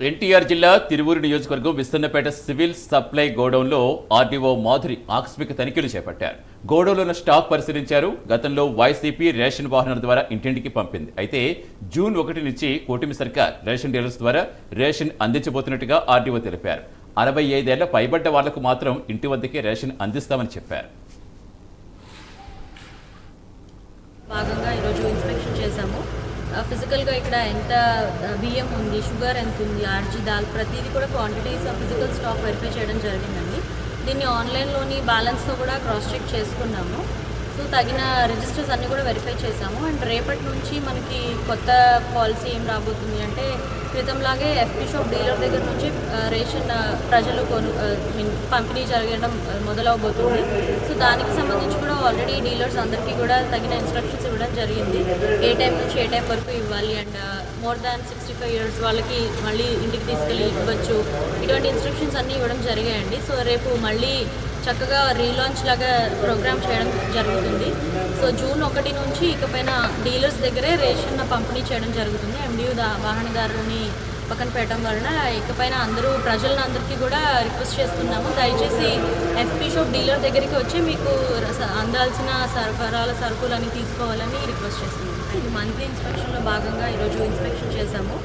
ఎన్టీఆర్ జిల్లా తిరువూరు నియోజకవర్గం Vissannapeta civil supply గోడౌన్లో ఆర్డీఓ మాధురి ఆకస్మిక తనిఖీలు చేపట్టారు. గోడౌన్లో ఉన్న స్టాక్ పరిశీలించారు. గతంలో వైసీపీ రేషన్ వాహనాల ద్వారా ఇంటింటికి పంపింది. అయితే జూన్ ఒకటి నుంచి కూటమి సర్కార్ రేషన్ డీలర్స్ ద్వారా రేషన్ అందించబోతున్నట్టుగా ఆర్డీఓ తెలిపారు. అరవై ఐదేళ్ళ పైబడ్డ వాళ్ళకు మాత్రం ఇంటి వద్దకే రేషన్ అందిస్తామని చెప్పారు. భాగంగా ఈరోజు ఇన్స్పెక్షన్ చేశాము. ఫిజికల్గా ఇక్కడ ఎంత బియ్యం ఉంది షుగర్ ఎంత ఉంది ఆర్జీ దాల్ ప్రతిదీ కూడా quantities of physical stock verify చేయడం జరిగిందండి. దీన్ని ఆన్లైన్లోని బ్యాలెన్స్తో కూడా క్రాస్ చెక్ చేసుకున్నాము. సో తగిన రిజిస్టర్స్ అన్నీ కూడా వెరిఫై చేశాము. అండ్ రేపటి నుంచి మనకి కొత్త పాలసీ ఏం రాబోతుంది అంటే క్రితంలాగే ఎఫ్పీ షాప్ డీలర్ దగ్గర నుంచి రేషన్ ప్రజలు కొను మీన్ పంపిణీ జరగడం మొదలవబోతుంది. సో దానికి సంబంధించి కూడా ఆల్రెడీ డీలర్స్ అందరికీ కూడా తగిన ఇన్స్ట్రక్షన్స్ ఇవ్వడం జరిగింది. ఏ టైం నుంచి ఏ టైం వరకు ఇవ్వాలి? And more than sixty five years వాళ్ళకి మళ్ళీ ఇంటికి తీసుకెళ్ళి ఇవ్వచ్చు. ఇటువంటి ఇన్స్ట్రక్షన్స్ అన్నీ ఇవ్వడం జరిగాయండి. సో రేపు మళ్ళీ చక్కగా రీలాంచ్ లాగా ప్రోగ్రామ్ చేయడం జరుగుతుంది. సో జూన్ ఒకటి నుంచి ఇకపైన డీలర్స్ దగ్గరే రేషన్ పంపిణీ చేయడం జరుగుతుంది. ఎండియూ దా వాహనదారుని పక్కన పెట్టడం వలన ఇకపైన అందరూ ప్రజలందరికీ అందరికీ కూడా రిక్వెస్ట్ చేస్తున్నాము. దయచేసి ఎఫ్పీ షాప్ డీలర్ దగ్గరికి వచ్చి మీకు అందాల్సిన సరఫరాల సరుకులని తీసుకోవాలని రిక్వెస్ట్ చేస్తున్నాము. మంత్లీ ఇన్స్పెక్షన్లో భాగంగా ఈరోజు ఇన్స్పెక్షన్ చేశాము.